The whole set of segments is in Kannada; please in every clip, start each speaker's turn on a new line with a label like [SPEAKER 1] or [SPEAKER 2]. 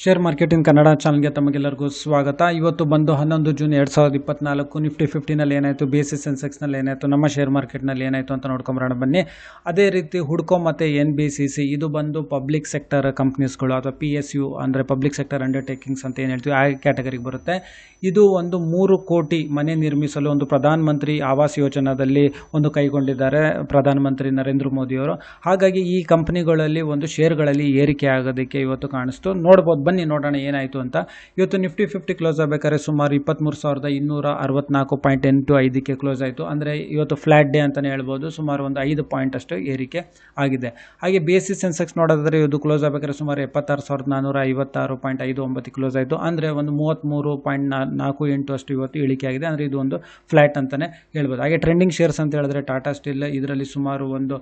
[SPEAKER 1] ಶೇರ್ ಮಾರ್ಕೆಟಿಂಗ್ ಕನ್ನಡ ಚಾನಲ್ಗೆ ತಮಗೆಲ್ಲರಿಗೂ ಸ್ವಾಗತ. ಇವತ್ತು ಬಂದು ಹನ್ನೊಂದು ಜೂನ್ ಎರಡು ಸಾವಿರದ ಇಪ್ಪತ್ನಾಲ್ಕು ನಿಫ್ಟಿ ಫಿಫ್ಟಿನಲ್ಲಿ ಏನಾಯಿತು ಬಿ ಎಸ್ ಸಿ ಸೆನ್ಸೆಕ್ಸ್ನಲ್ಲಿ ಏನಾಯಿತು, ನಮ್ಮ ಶೇರ್ ಮಾರ್ಕೆಟ್ನಲ್ಲಿ ಏನಾಯಿತು ಅಂತ ನೋಡ್ಕೊಂಬರೋಣ ಬನ್ನಿ. ಅದೇ ರೀತಿ ಹುಡ್ಕೋ ಮತ್ತು ಎನ್ ಬಿ ಸಿ ಸಿ ಇದು ಬಂದು ಪಬ್ಲಿಕ್ ಸೆಕ್ಟರ್ ಕಂಪ್ನೀಸ್ಗಳು ಅಥವಾ ಪಿ ಎಸ್ ಯು ಅಂದರೆ ಪಬ್ಲಿಕ್ ಸೆಕ್ಟರ್ ಅಂಡರ್ಟೇಕಿಂಗ್ಸ್ ಅಂತ ಏನು ಹೇಳ್ತೀವಿ, ಆ ಕ್ಯಾಟಗರಿಗೆ ಬರುತ್ತೆ. ಇದು ಒಂದು ಮೂರು ಕೋಟಿ ಮನೆ ನಿರ್ಮಿಸಲು ಒಂದು ಪ್ರಧಾನಮಂತ್ರಿ ಆವಾಸ್ ಯೋಜನಾದಲ್ಲಿ ಒಂದು ಕೈಗೊಂಡಿದ್ದಾರೆ ಪ್ರಧಾನಮಂತ್ರಿ ನರೇಂದ್ರ ಮೋದಿಯವರು. ಹಾಗಾಗಿ ಈ ಕಂಪ್ನಿಗಳಲ್ಲಿ ಒಂದು ಶೇರ್ಗಳಲ್ಲಿ ಏರಿಕೆ ಆಗೋದಕ್ಕೆ ಇವತ್ತು ಕಾಣಿಸ್ತು. ನೋಡ್ಬೋದು ಬನ್ನಿ ನೋಡೋಣ ಏನಾಯಿತು ಅಂತ. ಇವತ್ತು ನಿಫ್ಟಿ ಫಿಫ್ಟಿ ಕ್ಲೋಸ್ ಆಗಬೇಕಾದ್ರೆ ಸುಮಾರು ಇಪ್ಪತ್ತ್ಮೂರು ಸಾವಿರದ ಇನ್ನೂರ ಅರವತ್ನಾಲ್ಕು ಪಾಯಿಂಟ್ ಎಂಟು ಐದಕ್ಕೆ ಕ್ಲೋಸ್ ಆಯಿತು. ಅಂದರೆ ಇವತ್ತು ಫ್ಲ್ಯಾಟ್ ಡೇ ಅಂತಲೇ ಹೇಳ್ಬೋದು. ಸುಮಾರು ಒಂದು ಐದು ಪಾಯಿಂಟ್ ಅಷ್ಟು ಏರಿಕೆ ಆಗಿದೆ. ಹಾಗೆ ಬಿ ಎಸ್ ಸಿ ಸೆನ್ಸೆಕ್ಸ್ ನೋಡೋದಾದರೆ ಇದು ಕ್ಲೋಸ್ ಆಗಬೇಕಾದ್ರೆ ಸುಮಾರು ಎಪ್ಪತ್ತಾರು ಸಾವಿರದ ನಾನ್ನೂರ ಐವತ್ತಾರು ಪಾಯಿಂಟ್ ಐದು ಒಂಬತ್ತು ಕ್ಲೋಸ್ ಆಯಿತು. ಅಂದರೆ ಒಂದು ಮೂವತ್ತ್ಮೂರು ಪಾಯಿಂಟ್ ನಾಲ್ಕು ಎಂಟು ಅಷ್ಟು ಇವತ್ತು ಇಳಿಕೆ ಆಗಿದೆ. ಅಂದರೆ ಇದು ಒಂದು ಫ್ಲ್ಯಾಟ್ ಅಂತಲೇ ಹೇಳ್ಬೋದು. ಹಾಗೆ ಟ್ರೆಂಡಿಂಗ್ ಶೇರ್ಸ್ ಅಂತ ಹೇಳಿದ್ರೆ ಟಾಟಾ ಸ್ಟೀಲ್ ಇದರಲ್ಲಿ ಸುಮಾರು ಒಂದು,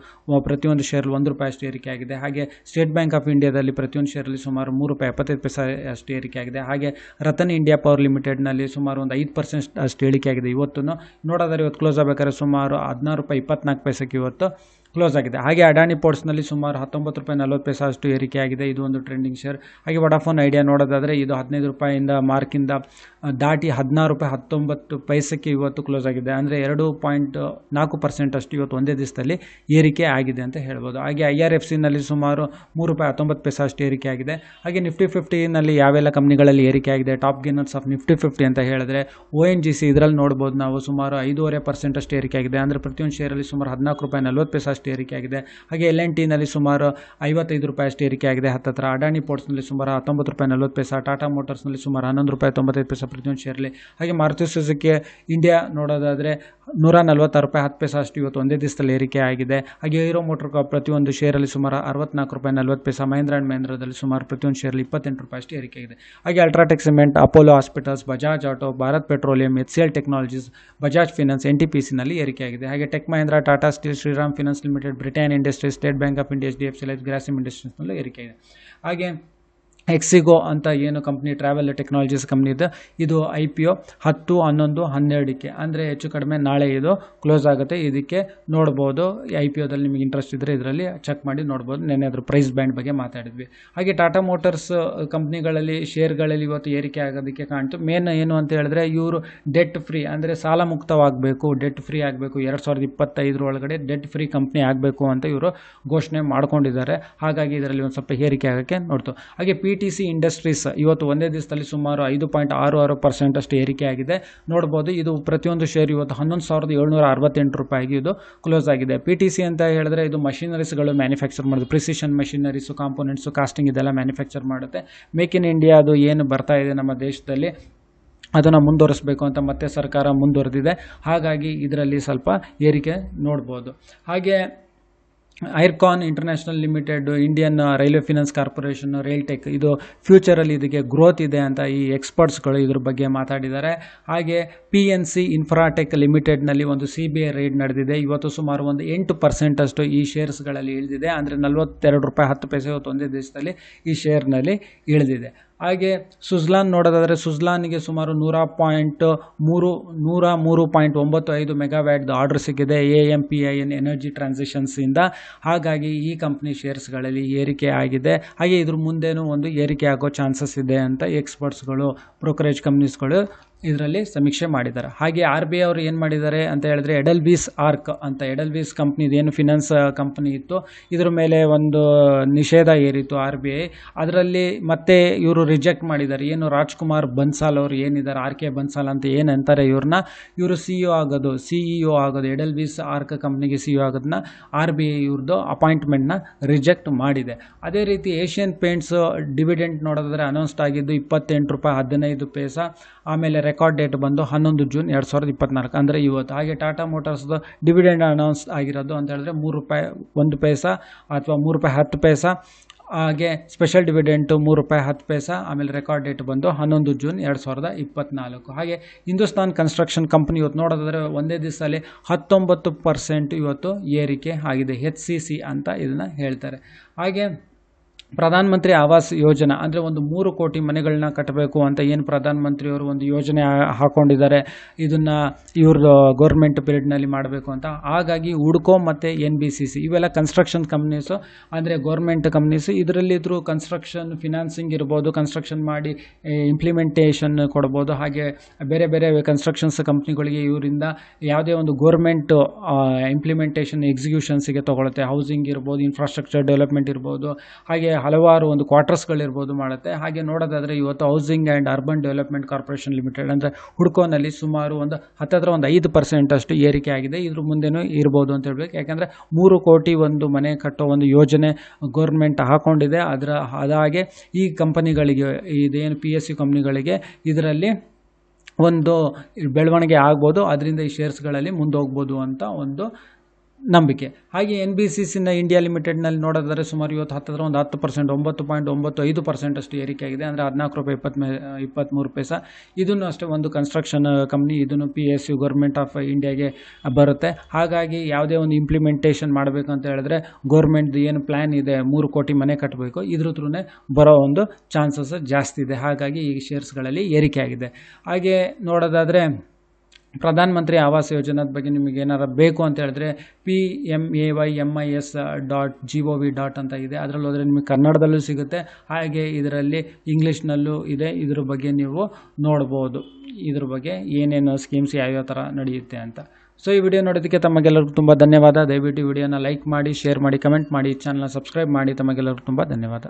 [SPEAKER 1] ಪ್ರತಿಯೊಂದು ಶೇರ್ ಒಂದು ರೂಪಾಯಿ ಅಷ್ಟು ಏರಿಕೆ ಆಗಿದೆ. ಹಾಗೆ ಸ್ಟೇಟ್ ಬ್ಯಾಂಕ್ ಆಫ್ ಇಂಡಿಯಾದಲ್ಲಿ ಪ್ರತಿಯೊಂದು ಶೇರಲ್ಲಿ ಸುಮಾರು ಮೂರು ರೂಪಾಯಿ ಎಪ್ಪತ್ತೈದು ಪೈಸೆ ಅಷ್ಟು ಏರಿಕೆಯಾಗಿದೆ ಹಾಗೆ ರತನ್ ಇಂಡಿಯಾ ಪವರ್ ಲಿಮಿಟೆಡ್ನಲ್ಲಿ ಸುಮಾರು ಒಂದು ಐದು ಪರ್ಸೆಂಟ್ ಅಷ್ಟು ಇಳಿಕೆ ಆಗಿದೆ ಇವತ್ತು ನೋಡೋದಾದ್ರೆ ಇವತ್ತು ಕ್ಲೋಸ್ ಆಗಬೇಕಾದ್ರೆ ಸುಮಾರು ಹದಿನಾರು ರೂಪಾಯಿ, ಇಪ್ಪತ್ನಾಲ್ಕು ಪೈಸೆಗೆ ಇವತ್ತು ಕ್ಲೋಸ್ ಆಗಿದೆ. ಹಾಗೆ ಅಡಾನಿ ಪೋರ್ಟ್ಸ್ನಲ್ಲಿ ಸುಮಾರು ಹತ್ತೊಂಬತ್ತು ರೂಪಾಯಿ, ನಲ್ವತ್ತು ಪೈಸೆ ಅಷ್ಟು ಏರಿಕೆಯಾಗಿದೆ ಇದು ಒಂದು ಟ್ರೆಂಡಿಂಗ್ ಶೇರ್ ಹಾಗೆ ವಡಾಫೋನ್ ಐಡಿಯಾ ನೋಡೋದಾದರೆ ಇದು ಹದಿನೈದು ರೂಪಾಯಿಂದ ಮಾರ್ಕಿಂದ ದಾಟಿ ಹದಿನಾರು ರೂಪಾಯಿ ಹತ್ತೊಂಬತ್ತು ಪೈಸಕ್ಕೆ ಇವತ್ತು ಕ್ಲೋಸ್ ಆಗಿದೆ. ಅಂದರೆ ಎರಡು ಪಾಯಿಂಟ್ ನಾಲ್ಕು ಪರ್ಸೆಂಟ್ ಅಷ್ಟು ಇವತ್ತು ಒಂದೇ ದಿವಸದಲ್ಲಿ ಏರಿಕೆ ಆಗಿದೆ ಅಂತ ಹೇಳ್ಬೋದು. ಹಾಗೆ ಐ ಆರ್ ಎಫ್ ಸಿನಲ್ಲಿ ಸುಮಾರು ಮೂರು ರೂಪಾಯಿ ಹತ್ತೊಂಬತ್ತು ಪೈಸೆ ಅಷ್ಟು ಏರಿಕೆ ಆಗಿದೆ. ಹಾಗೆ ನಿಫ್ಟಿ ಫಿಫ್ಟಿನಲ್ಲಿ ಯಾವೆಲ್ಲ ಕಂಪ್ನಿಗಳಲ್ಲಿ ಏರಿಕೆ ಆಗಿದೆ? Top gainers of Nifty fifty ಅಂತ ಹೇಳಿದ್ರೆ ಒ ಎನ್ ಜಿ ಸಿ ಇದರಲ್ಲಿ ನೋಡ್ಬೋದು ನಾವು ಸುಮಾರು ಐದೂವರೆ ಪರ್ಸೆಂಟ್ ಅಷ್ಟು ಏರಿಕೆ ಆಗಿದೆ. ಅಂದರೆ ಪ್ರತಿಯೊಂದು ಶೇರಲ್ಲಿ ಸುಮಾರು ಹದಿನಾಲ್ಕು ರೂಪಾಯಿ ನಲ್ವತ್ತು ಪೈಸೆ ಅಷ್ಟು ಏರಿಕೆ ಆಗಿದೆ. ಹಾಗೆ ಎಲ್ ಎನ್ ಟಿನಲ್ಲಿ ಸುಮಾರು ಐವತ್ತೈದು ರೂಪಾಯಿ ಅಷ್ಟು ಏರಿಕೆ ಆಗಿದೆ. ಹತ್ತತ್ರ ಅಡಾನಿ ಪೋರ್ಟ್ಸ್ನಲ್ಲಿ ಸುಮಾರು ಹತ್ತೊಂಬತ್ತು ರೂಪಾಯಿ ನಲ್ವತ್ತು ಪೈಸೆ ಟಾಟಾ ಮೋಟರ್ಸ್ನಲ್ಲಿ ಸುಮಾರು ಹನ್ನೊಂದು ರೂಪಾಯಿ ತೊಂಬತ್ತೈದು ಪೈಸೆ ಪ್ರತಿಯೊಂದು ಶೇರಲ್ಲಿ ಹಾಗೆ ಮಾರುತಿ ಸುಜುಕಿ ಇಂಡಿಯಾ ನೋಡೋದಾದರೆ ನೂರ ನಲ್ವತ್ತಾರು ರೂಪಾಯಿ ಹತ್ತು ಪೈಸೆ ಅಷ್ಟು ಇವತ್ತು ಒಂದೇ ದಿವಸದಲ್ಲಿ ಏರಿಕೆ ಆಗಿದೆ. ಹಾಗೆ ಹೀರೋ ಮೋಟರ್ ಪ್ರತಿಯೊಂದು ಶೇರಲ್ಲಿ ಸುಮಾರು ಅರವತ್ನಾಲ್ಕು ರೂಪಾಯಿ ನಲ್ವತ್ತು ಪೈಸಾ ಮಹೇಂದ್ರ ಆ್ಯಂಡ್ ಮಹೇಂದ್ರದಲ್ಲಿ ಸುಮಾರು ಪ್ರತಿಯೊಂದು ಶೇರಲ್ಲಿ ಇಪ್ಪತ್ತೆಂಟು ರೂಪಾಯಿ ಅಷ್ಟು ಏರಿಕೆ ಆಗಿದೆ. ಹಾಗೆ UltraTech Cement Apollo Hospitals Bajaj Auto Bharat Petroleum H C L Technologies Bajaj Finance N T P ಸಿನಲ್ಲಿ ಏರಿಕೆ ಆಗಿದೆ. ಹಾಗೆ Tech Mahindra Tata Steel Shriram Finance Limited Britannia Industries State Bank of India H D F C Life Grasim ಇಂಡಸ್ಟ್ರೀಸ್ನಲ್ಲೂ ಏರಿಕೆ ಆಗಿದೆ. ಹಾಗೆ ಎಕ್ಸಿಗೋ ಅಂತ ಏನು ಕಂಪ್ನಿ ಟ್ರಾವೆಲ್ ಟೆಕ್ನಾಲಜೀಸ್ ಕಂಪ್ನಿ ಇದೆ. ಇದು ಐ ಪಿ ಒ ಹತ್ತು, ಹನ್ನೊಂದು, ಹನ್ನೆರಡಕ್ಕೆ. ಅಂದರೆ ಹೆಚ್ಚು ಕಡಿಮೆ ನಾಳೆ ಇದು ಕ್ಲೋಸ್ ಆಗುತ್ತೆ. ಇದಕ್ಕೆ ನೋಡ್ಬೋದು. ಐ ಪಿ ಒದಲ್ಲಿ ನಿಮಗೆ ಇಂಟ್ರೆಸ್ಟ್ ಇದ್ದರೆ ಇದರಲ್ಲಿ ಚೆಕ್ ಮಾಡಿ ನೋಡ್ಬೋದು. ನೆನ್ನೆ ಅದ್ರ ಪ್ರೈಸ್ ಬ್ಯಾಂಡ್ ಬಗ್ಗೆ ಮಾತಾಡಿದ್ವಿ. ಹಾಗೆ ಟಾಟಾ ಮೋಟರ್ಸ್ ಕಂಪ್ನಿಗಳಲ್ಲಿ ಶೇರ್ಗಳಲ್ಲಿ ಇವತ್ತು ಏರಿಕೆ ಆಗೋದಕ್ಕೆ ಕಾಣ್ತು. ಮೇನ್ ಏನು ಅಂತ ಹೇಳಿದ್ರೆ ಇವರು ಡೆಟ್ ಫ್ರೀ ಅಂದರೆ ಸಾಲ ಮುಕ್ತವಾಗಬೇಕು ಡೆಟ್ ಫ್ರೀ ಆಗಬೇಕು. ಎರಡು ಸಾವಿರದ ಇಪ್ಪತ್ತೈದರ ಒಳಗಡೆ ಡೆಟ್ ಫ್ರೀ ಕಂಪ್ನಿ ಆಗಬೇಕು ಅಂತ ಇವರು ಘೋಷಣೆ ಮಾಡ್ಕೊಂಡಿದ್ದಾರೆ. ಹಾಗಾಗಿ ಇದರಲ್ಲಿ ಒಂದು ಸ್ವಲ್ಪ ಏರಿಕೆ ಆಗೋಕ್ಕೆ ನೋಡ್ತು. ಹಾಗೆ ಪಿ ಟಿ ಸಿ ಇಂಡಸ್ಟ್ರೀಸ್ ಇವತ್ತು ಒಂದೇ ದಿವಸದಲ್ಲಿ ಸುಮಾರು ಐದು ಪಾಯಿಂಟ್ ಆರು ಆರು ಪರ್ಸೆಂಟ್ ಅಷ್ಟು ಏರಿಕೆ ಆಗಿದೆ. ನೋಡ್ಬೋದು ಇದು ಪ್ರತಿಯೊಂದು ಶೇರ್ ಇವತ್ತು ಹನ್ನೊಂದು ಸಾವಿರದ ಏಳ್ನೂರ ಅರವತ್ತೆಂಟು ರೂಪಾಯಿಗೆ ಇದು ಕ್ಲೋಸ್ ಆಗಿದೆ. ಪಿ ಟಿ ಸಿ ಅಂತ ಹೇಳಿದ್ರೆ ಇದು ಮಷಿನರೀಸ್ಗಳು ಮ್ಯಾನುಫ್ಯಾಕ್ಚರ್ ಮಾಡೋದು ಪ್ರಿಸಿಷನ್ ಮಷಿನರೀಸು ಕಾಂಪೋನೆಂಟ್ಸು ಕಾಸ್ಟಿಂಗ್ ಇದೆಲ್ಲ ಮ್ಯಾನುಫ್ಯಾಕ್ಚರ್ ಮಾಡುತ್ತೆ. ಮೇಕ್ ಇನ್ ಇಂಡಿಯಾ ಅದು ಏನು ಬರ್ತಾ ಇದೆ ನಮ್ಮ ದೇಶದಲ್ಲಿ. ಅದನ್ನು ಮುಂದುವರಿಸಬೇಕು ಅಂತ ಮತ್ತೆ ಸರ್ಕಾರ ಮುಂದುವರೆದಿದೆ. ಹಾಗಾಗಿ ಇದರಲ್ಲಿ ಸ್ವಲ್ಪ ಏರಿಕೆ ನೋಡ್ಬೋದು. ಹಾಗೆ Ircon international limited, Indian railway finance corporation, rail tech, ಇದು ಫ್ಯೂಚರಲ್ಲಿ ಇದಕ್ಕೆ ಗ್ರೋತ್ ಇದೆ ಅಂತ ಈ ಎಕ್ಸ್ಪರ್ಟ್ಸ್ಗಳು ಇದ್ರ ಬಗ್ಗೆ ಮಾತಾಡಿದ್ದಾರೆ. ಹಾಗೆ ಪಿ ಎನ್ ಸಿ ಇನ್ಫ್ರಾಟೆಕ್ ಲಿಮಿಟೆಡ್ನಲ್ಲಿ ಒಂದು ಸಿ ಬಿ ಐ ರೈಡ್ ನಡೆದಿದೆ. ಇವತ್ತು ಸುಮಾರು ಒಂದು ಎಂಟು ಪರ್ಸೆಂಟಷ್ಟು ಈ ಶೇರ್ಸ್ಗಳಲ್ಲಿ ಇಳಿದಿದೆ. ಅಂದರೆ ನಲ್ವತ್ತೆರಡು ರೂಪಾಯಿ ಹತ್ತು ಪೈಸೆ ಇವತ್ತು ಒಂದೇ ದೇಶದಲ್ಲಿ ಈ ಶೇರ್ನಲ್ಲಿ ಇಳಿದಿದೆ. ಹಾಗೆ ಸುಜ್ಲಾನ್ ನೋಡೋದಾದರೆ ಸುಜ್ಲಾನ್ಗೆ ಸುಮಾರು ನೂರ ಪಾಯಿಂಟ್ ಮೂರು, ನೂರ ಮೂರು ಪಾಯಿಂಟ್ ಒಂಬತ್ತು ಐದು ಮೆಗಾವ್ಯಾಟ್ದು ಆರ್ಡರ್ ಸಿಕ್ಕಿದೆ A M P I N energy ಟ್ರಾನ್ಸಿಷನ್ಸಿಂದ ಹಾಗಾಗಿ ಈ ಕಂಪ್ನಿ ಶೇರ್ಸ್ಗಳಲ್ಲಿ ಏರಿಕೆ ಆಗಿದೆ. ಹಾಗೆ ಇದ್ರ ಮುಂದೆನೂ ಒಂದು ಏರಿಕೆ ಆಗೋ ಚಾನ್ಸಸ್ ಇದೆ ಅಂತ ಎಕ್ಸ್ಪರ್ಟ್ಸ್ಗಳು ಬ್ರೋಕರೇಜ್ ಕಂಪ್ನೀಸ್ಗಳು ಇದರಲ್ಲಿ ಸಮೀಕ್ಷೆ ಮಾಡಿದ್ದಾರೆ. ಹಾಗೆ ಆರ್ ಬಿ ಐ ಅವರು ಏನು ಮಾಡಿದ್ದಾರೆ ಅಂತ ಹೇಳಿದ್ರೆ ಎಡಲ್ವೀಸ್ ಆರ್ಕ್ ಅಂತ, ಎಡಲ್ವೀಸ್ ಕಂಪ್ನಿದು ಏನು ಫಿನಾನ್ಸ್ ಕಂಪ್ನಿ ಇತ್ತು. ಇದ್ರ ಮೇಲೆ ಒಂದು ನಿಷೇಧ ಏರಿತ್ತು ಆರ್ ಬಿ ಐ. ಅದರಲ್ಲಿ ಮತ್ತೆ ಇವರು ರಿಜೆಕ್ಟ್ ಮಾಡಿದ್ದಾರೆ. ಏನು ರಾಜ್ಕುಮಾರ್ ಬನ್ಸಾಲ್ ಅವರು ಏನಿದ್ದಾರೆ, ಆರ್ ಕೆ ಬನ್ಸಾಲ್ ಅಂತ ಏನು ಅಂತಾರೆ ಇವ್ರನ್ನ? ಇವರು ಸಿ ಇ ಆಗೋದು ಸಿ ಇ ಒ ಆಗೋದು, ಎಡಲ್ವೀಸ್ ಆರ್ಕ್ ಕಂಪ್ನಿಗೆ ಸಿ ಇ ಆಗೋದನ್ನ ಆರ್ ಬಿ ಐ ಇವ್ರದ್ದು ಅಪಾಯಿಂಟ್ಮೆಂಟ್ನ ರಿಜೆಕ್ಟ್ ಮಾಡಿದೆ. ಅದೇ ರೀತಿ ಏಷ್ಯನ್ ಪೇಂಟ್ಸ್ ಡಿವಿಡೆಂಟ್ ನೋಡೋದಾದ್ರೆ ಅನೌನ್ಸ್ಡ್ ಆಗಿದ್ದು ಇಪ್ಪತ್ತೆಂಟು ರೂಪಾಯಿ ಹದಿನೈದು ಪೇಸ, ಆಮೇಲೆ ರೆಕಾರ್ಡ್ ಡೇಟ್ ಬಂದು ಹನ್ನೊಂದು ಜೂನ್ ಎರಡು ಸಾವಿರದ ಇಪ್ಪತ್ನಾಲ್ಕು. ಅಂದರೆ ಇವತ್ತು ಹಾಗೆ ಟಾಟಾ ಮೋಟಾರ್ಸ್ದು ಡಿವಿಡೆಂಡ್ ಅನೌನ್ಸ್ ಆಗಿರೋದು ಅಂತ ಹೇಳಿದ್ರೆ ಮೂರು ರೂಪಾಯಿ, ಒಂದು ಪೈಸಾ ಅಥವಾ ಮೂರು ರೂಪಾಯಿ ಹತ್ತು ಪೈಸಾ. ಹಾಗೆ ಸ್ಪೆಷಲ್ ಡಿವಿಡೆಂಟು ಮೂರು ರೂಪಾಯಿ ಹತ್ತು ಪೈಸಾ, ಆಮೇಲೆ ರೆಕಾರ್ಡ್ ಡೇಟ್ ಬಂದು ಹನ್ನೊಂದು ಜೂನ್ ಎರಡು ಸಾವಿರದ ಇಪ್ಪತ್ನಾಲ್ಕು. ಹಾಗೆ ಹಿಂದೂಸ್ತಾನ್ ಕನ್ಸ್ಟ್ರಕ್ಷನ್ ಕಂಪ್ನಿ ಇವತ್ತು ನೋಡೋದಾದರೆ ಒಂದೇ ದಿವಸದಲ್ಲಿ ಹತ್ತೊಂಬತ್ತು ಪರ್ಸೆಂಟ್ ಇವತ್ತು ಏರಿಕೆ ಆಗಿದೆ ಎಚ್ ಸಿ ಸಿ ಅಂತ ಇದನ್ನು ಹೇಳ್ತಾರೆ. ಹಾಗೆ ಪ್ರಧಾನ ಮಂತ್ರಿ ಆವಾಸ್ ಯೋಜನಾ, ಅಂದರೆ ಒಂದು ಮೂರು ಕೋಟಿ ಮನೆಗಳನ್ನ ಕಟ್ಟಬೇಕು ಅಂತ ಏನು ಪ್ರಧಾನ ಮಂತ್ರಿಯವರು ಒಂದು ಯೋಜನೆ ಹಾಕೊಂಡಿದ್ದಾರೆ, ಇದನ್ನು ಇವ್ರದ್ದು ಗೌರ್ಮೆಂಟ್ ಪೀರಿಯಡ್ನಲ್ಲಿ ಮಾಡಬೇಕು ಅಂತ. ಹಾಗಾಗಿ ಹುಡ್ಕೋ ಮತ್ತು ಎನ್ ಬಿ ಸಿ ಸಿ, ಇವೆಲ್ಲ ಕನ್ಸ್ಟ್ರಕ್ಷನ್ ಕಂಪ್ನೀಸು ಅಂದರೆ ಗೌರ್ಮೆಂಟ್ ಕಂಪ್ನೀಸು ಇದರಲ್ಲಿ ಇದ್ರೂ ಕನ್ಸ್ಟ್ರಕ್ಷನ್ ಫಿನಾನ್ಸಿಂಗ್ ಇರ್ಬೋದು ಕನ್ಸ್ಟ್ರಕ್ಷನ್ ಮಾಡಿ ಇಂಪ್ಲಿಮೆಂಟೇಷನ್ ಕೊಡ್ಬೋದು. ಹಾಗೆ ಬೇರೆ ಬೇರೆ ಕನ್ಸ್ಟ್ರಕ್ಷನ್ಸ್ ಕಂಪ್ನಿಗಳಿಗೆ ಇವರಿಂದ ಯಾವುದೇ ಒಂದು ಗೋರ್ಮೆಂಟು ಇಂಪ್ಲಿಮೆಂಟೇಷನ್ ಎಕ್ಸಿಕ್ಯೂಷನ್ಸಿಗೆ ತೊಗೊಳುತ್ತೆ. ಹೌಸಿಂಗ್ ಇರ್ಬೋದು ಇನ್ಫ್ರಾಸ್ಟ್ರಕ್ಚರ್ ಡೆವಲಪ್ಮೆಂಟ್ ಇರ್ಬೋದು. ಹಾಗೆ ಹಲವಾರು ಒಂದು ಕ್ವಾರ್ಟರ್ಸ್ಗಳಿರ್ಬೋದು ಮಾಡುತ್ತೆ ಹಾಗೆ ನೋಡೋದಾದರೆ ಇವತ್ತು housing and urban development corporation limited ಅಂದರೆ ಹುಡ್ಕೋನಲ್ಲಿ ಸುಮಾರು ಒಂದು ಹತ್ತತ್ರ ಒಂದು ಐದು ಪರ್ಸೆಂಟಷ್ಟು ಏರಿಕೆ ಆಗಿದೆ. ಇದ್ರ ಮುಂದೆನೂ ಇರ್ಬೋದು ಅಂತ ಹೇಳ್ಬೇಕು. ಯಾಕೆಂದರೆ ಮೂರು ಕೋಟಿ ಒಂದು ಮನೆ ಕಟ್ಟೋ ಒಂದು ಯೋಜನೆ ಗೌರ್ಮೆಂಟ್ ಹಾಕೊಂಡಿದೆ. ಅದರ ಅದಾಗೆ ಈ ಕಂಪನಿಗಳಿಗೆ ಇದೇನು ಪಿ ಎಸ್ ಸಿ ಕಂಪ್ನಿಗಳಿಗೆ ಇದರಲ್ಲಿ ಒಂದು ಬೆಳವಣಿಗೆ ಆಗ್ಬೋದು. ಅದರಿಂದ ಈ ಶೇರ್ಸ್ಗಳಲ್ಲಿ ಮುಂದೋಗ್ಬೋದು ಅಂತ ಒಂದು ನಂಬಿಕೆ. ಹಾಗೆ ಎನ್ ಬಿ ಸಿ ಸಿನ ಇಂಡಿಯಾ ಲಿಮಿಟೆಡ್ನಲ್ಲಿ ನೋಡೋದಾದರೆ ಸುಮಾರು ಇವತ್ತು ಹತ್ತಿರ ಒಂದು ಹತ್ತು ಪರ್ಸೆಂಟ್ ಒಂಬತ್ತು ಪಾಯಿಂಟ್ ಒಂಬತ್ತು ಐದು ಪರ್ಸೆಂಟ್ ಅಷ್ಟು ಏರಿಕೆ ಆಗಿದೆ. ಅಂದರೆ ಹದಿನಾಲ್ಕು ರೂಪಾಯಿ ಇಪ್ಪತ್ತು ಇಪ್ಪತ್ತ್ಮೂರು ಪೈಸಾ. ಇದನ್ನು ಅಷ್ಟೇ ಒಂದು ಕನ್ಸ್ಟ್ರಕ್ಷನ್ ಕಂಪ್ನಿ ಇದನ್ನು P S U government of ಇಂಡಿಯಾಗೆ ಬರುತ್ತೆ. ಹಾಗಾಗಿ ಯಾವುದೇ ಒಂದು ಇಂಪ್ಲಿಮೆಂಟೇಷನ್ ಮಾಡಬೇಕು ಅಂತ ಹೇಳಿದ್ರೆ ಗೌರ್ಮೆಂಟ್ದು ಏನು ಪ್ಲ್ಯಾನ್ ಇದೆ, ಮೂರು ಕೋಟಿ ಮನೆ ಕಟ್ಟಬೇಕು ಇದ್ರ ಬರೋ ಒಂದು ಚಾನ್ಸಸ್ ಜಾಸ್ತಿ ಇದೆ. ಹಾಗಾಗಿ ಈ ಶೇರ್ಸ್ಗಳಲ್ಲಿ ಏರಿಕೆ ಆಗಿದೆ. ಹಾಗೆ ನೋಡೋದಾದರೆ ಪ್ರಧಾನ ಮಂತ್ರಿ ಆವಾಸ್ ಯೋಜನಾದ ಬಗ್ಗೆ ನಿಮಗೆ ಏನಾರು ಬೇಕು ಅಂತ ಹೇಳಿದ್ರೆ P M A Y M I S dot G O V dot ಅಂತ ಇದೆ. ಅದರಲ್ಲಿ ಹೋದರೆ ನಿಮಗೆ ಕನ್ನಡದಲ್ಲೂ ಸಿಗುತ್ತೆ. ಹಾಗೆ ಇದರಲ್ಲಿ ಇಂಗ್ಲೀಷ್ನಲ್ಲೂ ಇದೆ. ಇದ್ರ ಬಗ್ಗೆ ನೀವು ನೋಡ್ಬೋದು. ಇದ್ರ ಬಗ್ಗೆ ಏನೇನು ಸ್ಕೀಮ್ಸ್ ಯಾವ್ಯಾವ ಥರ ನಡೆಯುತ್ತೆ ಅಂತ. ಸೊ ಈ ವಿಡಿಯೋ ನೋಡೋದಕ್ಕೆ ತಮಗೆಲ್ಲರಿಗೂ ತುಂಬ ಧನ್ಯವಾದ. ದಯವಿಟ್ಟು ವಿಡಿಯೋನ ಲೈಕ್ ಮಾಡಿ ಶೇರ್ ಮಾಡಿ ಕಮೆಂಟ್ ಮಾಡಿ ಚಾನಲ್ನ ಸಬ್ಸ್ಕ್ರೈಬ್ ಮಾಡಿ. ತಮಗೆಲ್ಲರಿಗೂ ತುಂಬ ಧನ್ಯವಾದ.